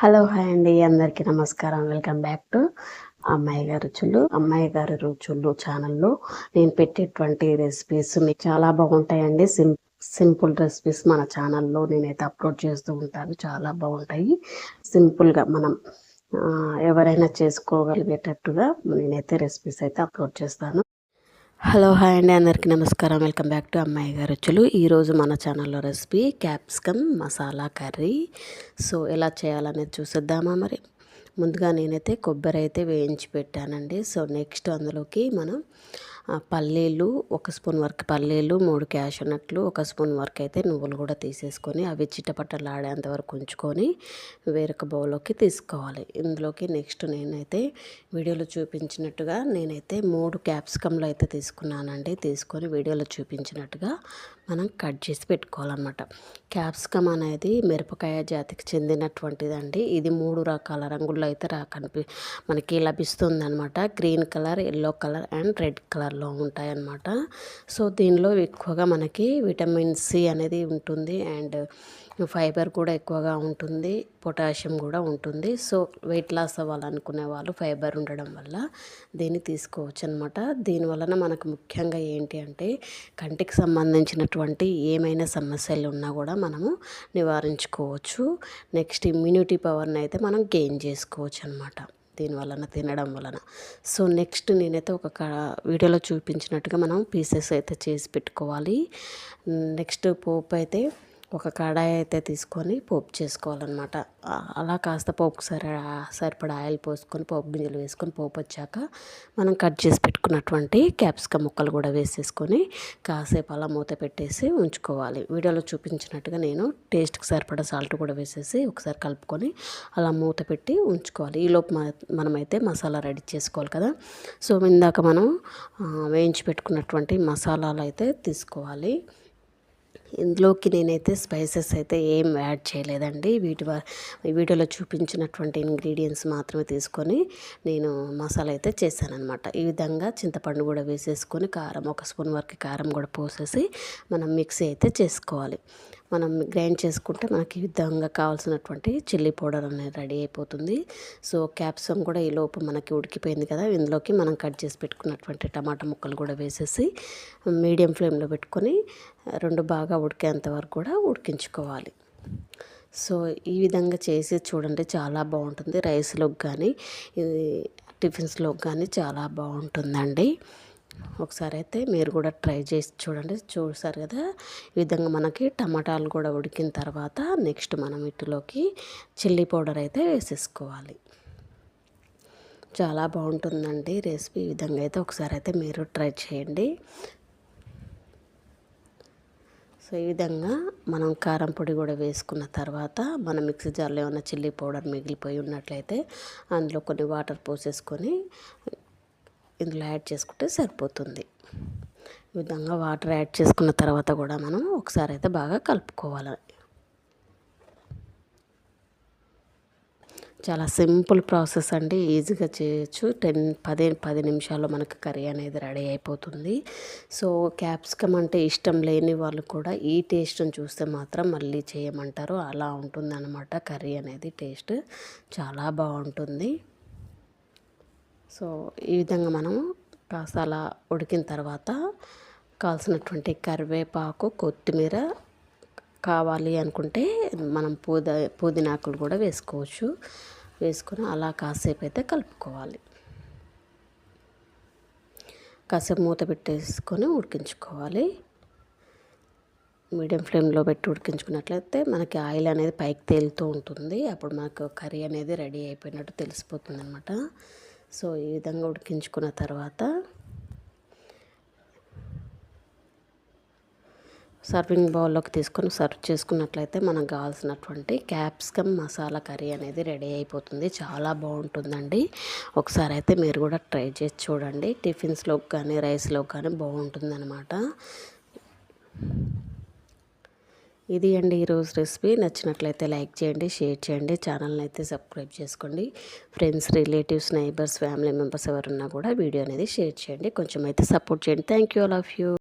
Hello hi అండి. అందరికీ నమస్కారం. వెల్కమ్ బ్యాక్ టు అమ్మాయి గారి రుచులు. అమ్మాయి గారి రుచులు ఛానల్లో నేను పెట్టేటువంటి రెసిపీస్ మీకు చాలా బాగుంటాయండి. సిం సింపుల్ రెసిపీస్ మన ఛానల్లో నేనైతే అప్లోడ్ చేస్తూ ఉంటాను. చాలా బాగుంటాయి. సింపుల్గా మనం ఎవరైనా చేసుకోగలిగేటట్టుగా నేనైతే రెసిపీస్ అయితే అప్లోడ్ చేస్తాను. హలో హాయ్ అండి అందరికీ నమస్కారం. వెల్కమ్ బ్యాక్ టు అమ్మాయి గారు రుచులు. ఈరోజు మన ఛానల్లో recipe capsicum masala curry. So ఎలా చేయాలనేది చూసేద్దామా మరి? ముందుగా నేనైతే కొబ్బరి అయితే వేయించి పెట్టానండి. సో నెక్స్ట్ అందులోకి మనం పల్లీలు ఒక స్పూన్ వరకు పల్లీలు మూడు క్యాషనట్లు ఒక స్పూన్ వరకు అయితే నువ్వులు కూడా తీసేసుకొని అవి చిట్టపట్టలాడేంత వరకు ఉంచుకొని వేరొక బౌల్లోకి తీసుకోవాలి. ఇందులోకి నెక్స్ట్ నేనైతే వీడియోలో చూపించినట్టుగా నేనైతే మూడు క్యాప్సికమ్లు అయితే తీసుకున్నానండి. తీసుకొని వీడియోలో చూపించినట్టుగా మనం కట్ చేసి పెట్టుకోవాలన్నమాట. క్యాప్సికమ్ అనేది మిరపకాయ జాతికి చెందినటువంటిదండి. ఇది మూడు రకాల రంగుల్లో అయితే రా కనిపి మనకి లభిస్తుంది అనమాట green colour yellow colour and red కలర్లో ఉంటాయన్నమాట. సో దీనిలో ఎక్కువగా మనకి విటమిన్ సి అనేది ఉంటుంది. అండ్ ఫైబర్ కూడా ఎక్కువగా ఉంటుంది పొటాషియం కూడా ఉంటుంది. సో వెయిట్ లాస్ అవ్వాలనుకునే వాళ్ళు ఫైబర్ ఉండడం వల్ల దీన్ని తీసుకోవచ్చు అనమాట దీనివలన మనకు ముఖ్యంగా ఏంటి అంటే కంటికి సంబంధించినటువంటి ఏమైనా సమస్యలు ఉన్నా కూడా మనము నివారించుకోవచ్చు. నెక్స్ట్ ఇమ్యూనిటీ పవర్ని అయితే మనం గెయిన్ చేసుకోవచ్చు అనమాట దీని వలన తినడం వలన. సో నెక్స్ట్ నేనైతే ఒక వీడియోలో చూపించినట్టుగా మనం పీసెస్ అయితే చేసి పెట్టుకోవాలి. నెక్స్ట్ పోపు అయితే ఒక కడాయి అయితే తీసుకొని పోపు చేసుకోవాలన్నమాట. అలా కాస్త పోపుకు సరి సరిపడా ఆయిల్ పోసుకొని పోపు గింజలు వేసుకొని పోపు వచ్చాక మనం కట్ చేసి పెట్టుకున్నటువంటి క్యాప్సికమ్ ముక్కలు కూడా వేసేసుకొని కాసేపు అలా మూత పెట్టేసి ఉంచుకోవాలి. వీడియోలో చూపించినట్టుగా నేను టేస్ట్కి సరిపడా సాల్ట్ కూడా వేసేసి ఒకసారి కలుపుకొని అలా మూత పెట్టి ఉంచుకోవాలి. ఈలోపు మనమైతే మసాలా రెడీ చేసుకోవాలి కదా. సో ఇందాక మనం వేయించి పెట్టుకున్నటువంటి మసాలాలు అయితే తీసుకోవాలి. ఇందులోకి నేనైతే స్పైసెస్ అయితే ఏం యాడ్ చేయలేదండి. వీటి వీడియోలో చూపించినటువంటి ఇంగ్రీడియంట్స్ మాత్రమే తీసుకొని నేను మసాలా అయితే చేశానమాట ఈ విధంగా చింతపండు కూడా వేసేసుకొని కారం ఒక స్పూన్ వరకు కారం కూడా పోసేసి మనం మిక్సీ అయితే చేసుకోవాలి. మనం గ్రైండ్ చేసుకుంటే మనకి ఈ విధంగా కావాల్సినటువంటి చిల్లీ పౌడర్ అనేది రెడీ అయిపోతుంది. సో క్యాప్సికమ్ కూడా ఈ లోపు మనకి ఉడికిపోయింది కదా ఇందులోకి మనం కట్ చేసి పెట్టుకున్నటువంటి టమాటా ముక్కలు కూడా వేసేసి మీడియం ఫ్లేమ్లో పెట్టుకొని రెండు బాగా ఉడికేంత వరకు కూడా ఉడికించుకోవాలి. సో ఈ విధంగా చేసి చూడండి చాలా బాగుంటుంది. రైస్లోకి కానీ టిఫిన్స్లోకి కానీ చాలా బాగుంటుందండి. ఒకసారి అయితే మీరు కూడా ట్రై చేసి చూడండి. చూసారు కదా? ఈ విధంగా మనకి టమాటాలు కూడా ఉడికిన తర్వాత నెక్స్ట్ మనం ఇటులోకి చిల్లీ పౌడర్ అయితే వేసేసుకోవాలి. చాలా బాగుంటుందండి రెసిపీ. ఈ విధంగా అయితే ఒకసారి అయితే మీరు ట్రై చేయండి. సో ఈ విధంగా మనం కారం పొడి కూడా వేసుకున్న తర్వాత మనం మిక్సీ జార్లో ఏమైనా చిల్లీ పౌడర్ మిగిలిపోయి ఉన్నట్లయితే అందులో కొన్ని వాటర్ పోసేసుకొని ఇందులో యాడ్ చేసుకుంటే సరిపోతుంది. ఈ విధంగా వాటర్ యాడ్ చేసుకున్న తర్వాత కూడా మనం ఒకసారి అయితే బాగా కలుపుకోవాలి. చాలా సింపుల్ ప్రాసెస్ అండి. ఈజీగా చేయొచ్చు. టెన్ పది పది నిమిషాల్లో మనకు కర్రీ అనేది రెడీ అయిపోతుంది. సో క్యాప్సికమ్ అంటే ఇష్టం లేని వాళ్ళు కూడా ఈ టేస్ట్ని చూస్తే మాత్రం మళ్ళీ చేయమంటారు. అలా ఉంటుందన్నమాట కర్రీ అనేది. టేస్ట్ చాలా బాగుంటుంది. సో ఈ విధంగా మనం కాస్త అలా ఉడికిన తర్వాత కావాల్సినటువంటి కరివేపాకు కొత్తిమీర కావాలి అనుకుంటే మనం పూద పుదీనాకులు కూడా వేసుకోవచ్చు. వేసుకొని అలా కాసేపు అయితే కలుపుకోవాలి. కాసేపు మూత పెట్టేసుకొని ఉడికించుకోవాలి. మీడియం ఫ్లేమ్లో పెట్టి ఉడికించుకున్నట్లయితే మనకి ఆయిల్ అనేది పైకి తేలుతూ ఉంటుంది. అప్పుడు మనకు కర్రీ అనేది రెడీ అయిపోయినట్టు తెలిసిపోతుంది అనమాట సో ఈ విధంగా ఉడికించుకున్న తర్వాత సర్వింగ్ బౌల్లోకి తీసుకొని సర్వ్ చేసుకున్నట్లయితే మనకు కావాల్సినటువంటి క్యాప్సికమ్ మసాలా కర్రీ అనేది రెడీ అయిపోతుంది. చాలా బాగుంటుందండి. ఒకసారి అయితే మీరు కూడా ట్రై చేసి చూడండి. టిఫిన్స్లోకి కానీ రైస్లోకి కానీ బాగుంటుందన్నమాట. ఇది అండి ఈరోజు రెసిపీ. నచ్చినట్లయితే లైక్ చేయండి షేర్ చేయండి ఛానల్ని అయితే సబ్స్క్రైబ్ చేసుకోండి. Friends relatives neighbours family members ఎవరున్నా కూడా వీడియో అనేది షేర్ చేయండి. కొంచెం అయితే సపోర్ట్ చేయండి. Thank you all of you.